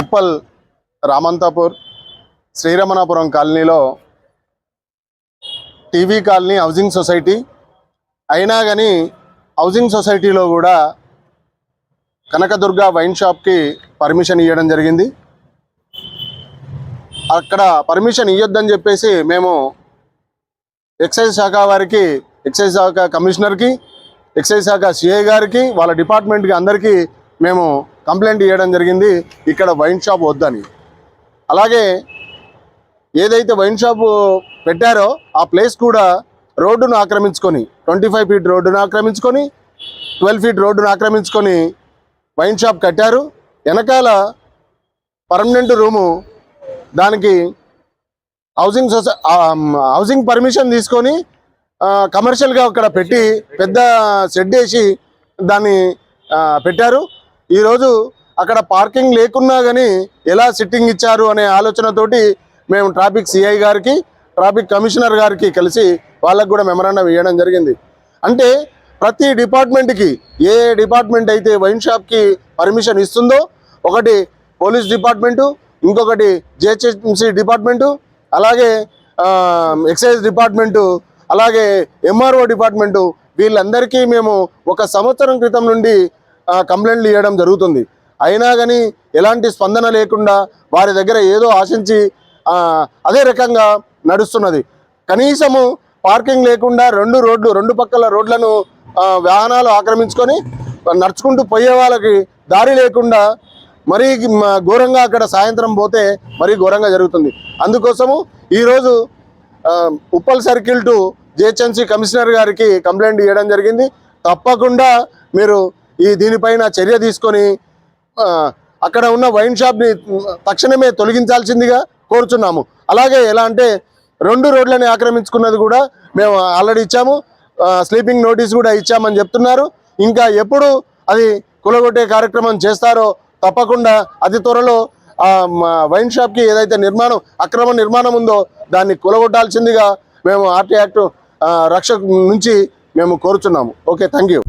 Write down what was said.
ఉప్పల్ రామంతాపూర్ శ్రీరమణాపురం కాలనీలో TV colony housing society. అయినా కానీ హౌసింగ్ సొసైటీలో కూడా కనకదుర్గ వైన్ షాప్కి పర్మిషన్ ఇవ్వడం జరిగింది. అక్కడ పర్మిషన్ ఇవ్వద్దని చెప్పేసి మేము ఎక్సైజ్ శాఖ వారికి ఎక్సైజ్ శాఖ కమిషనర్కి ఎక్సైజ్ శాఖ సిఐ గారికి వాళ్ళ డిపార్ట్మెంట్కి అందరికీ మేము కంప్లైంట్ ఇవ్వడం జరిగింది ఇక్కడ వైన్ షాప్ వద్దని. అలాగే ఏదైతే వైన్ షాప్ పెట్టారో ఆ ప్లేస్ కూడా రోడ్డును ఆక్రమించుకొని ట్వంటీ ఫైవ్ ఫీట్ రోడ్డును ఆక్రమించుకొని ట్వెల్వ్ ఫీట్ రోడ్డును ఆక్రమించుకొని వైన్ షాప్ కట్టారు. వెనకాల పర్మనెంట్ రూము దానికి హౌసింగ్ సొసై హౌసింగ్ పర్మిషన్ తీసుకొని కమర్షియల్గా అక్కడ పెట్టి పెద్ద షెడ్ వేసి దాన్ని పెట్టారు. ఈరోజు అక్కడ పార్కింగ్ లేకున్నా కానీ ఎలా సిట్టింగ్ ఇచ్చారు అనే ఆలోచనతోటి మేము ట్రాఫిక్ సిఐ గారికి ట్రాఫిక్ కమిషనర్ గారికి కలిసి వాళ్ళకు కూడా మెమరాండం ఇవ్వడం జరిగింది. అంటే ప్రతి డిపార్ట్మెంట్కి ఏ డిపార్ట్మెంట్ అయితే వైన్ షాప్కి పర్మిషన్ ఇస్తుందో ఒకటి పోలీస్ డిపార్ట్మెంటు ఇంకొకటి జిహెచ్ఎంసీ డిపార్ట్మెంటు అలాగే ఎక్సైజ్ డిపార్ట్మెంటు అలాగే ఎంఆర్ఓ డిపార్ట్మెంటు వీళ్ళందరికీ మేము ఒక సంవత్సరం క్రితం నుండి కంప్లైంట్లు ఇవ్వడం జరుగుతుంది. అయినా కానీ ఎలాంటి స్పందన లేకుండా వారి దగ్గర ఏదో ఆశించి అదే రకంగా నడుస్తున్నది. కనీసము పార్కింగ్ లేకుండా రెండు రోడ్లు రెండు పక్కల రోడ్లను వాహనాలు ఆక్రమించుకొని నడుచుకుంటూ పోయే వాళ్ళకి దారి లేకుండా మరీ ఘోరంగా అక్కడ సాయంత్రం పోతే మరీ ఘోరంగా జరుగుతుంది. అందుకోసము ఈరోజు Uppal circle to GHMC commissioner గారికి కంప్లైంట్ ఇవ్వడం జరిగింది. తప్పకుండా మీరు ఈ దీనిపైన చర్య తీసుకొని అక్కడ ఉన్న వైన్ షాప్ని తక్షణమే తొలగించాల్సిందిగా కోరుచున్నాము. అలాగే ఎలా అంటే రెండు రోడ్లని ఆక్రమించుకున్నది కూడా మేము ఆల్రెడీ ఇచ్చాము. స్లీపింగ్ నోటీస్ కూడా ఇచ్చామని చెప్తున్నారు. ఇంకా ఎప్పుడు అది కులగొట్టే కార్యక్రమం చేస్తారో తప్పకుండా అతి త్వరలో వైన్ షాప్కి ఏదైతే నిర్మాణం అక్రమ నిర్మాణం ఉందో దాన్ని కులగొట్టాల్సిందిగా మేము ఆర్టీ యాక్ట్ రక్ష నుంచి మేము కోరుచున్నాము. Okay thank you.